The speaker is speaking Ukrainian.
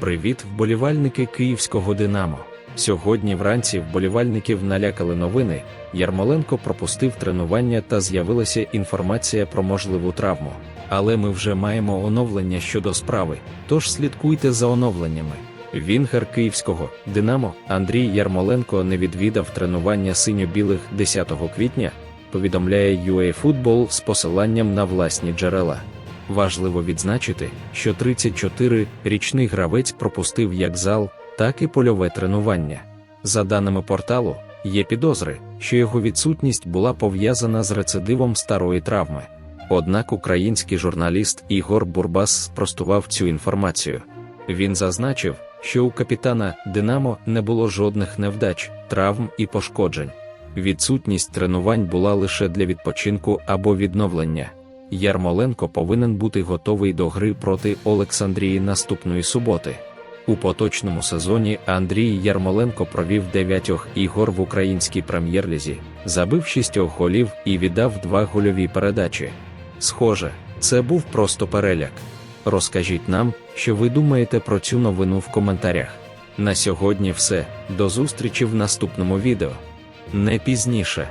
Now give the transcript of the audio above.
Привіт, вболівальники київського Динамо. Сьогодні вранці вболівальників налякали новини. Ярмоленко пропустив тренування та з'явилася інформація про можливу травму. Але ми вже маємо оновлення щодо справи, тож слідкуйте за оновленнями. Вінгер київського Динамо Андрій Ярмоленко не відвідав тренування синьо-білих 10 квітня, повідомляє UA Football з посиланням на власні джерела. Важливо відзначити, що 34-річний гравець пропустив як зал, так і польове тренування. За даними порталу, є підозри, що його відсутність була пов'язана з рецидивом старої травми. Однак український журналіст Ігор Бурбас спростував цю інформацію. Він зазначив, що у капітана Динамо не було жодних невдач, травм і пошкоджень. Відсутність тренувань була лише для відпочинку або відновлення. Ярмоленко повинен бути готовий до гри проти Олександрії наступної суботи. У поточному сезоні Андрій Ярмоленко провів 9 ігор в українській прем'єр-лізі, забив 6 голів і віддав 2 гольові передачі. Схоже, це був просто переляк. Розкажіть нам, що ви думаєте про цю новину в коментарях. На сьогодні все. До зустрічі в наступному відео. Не пізніше.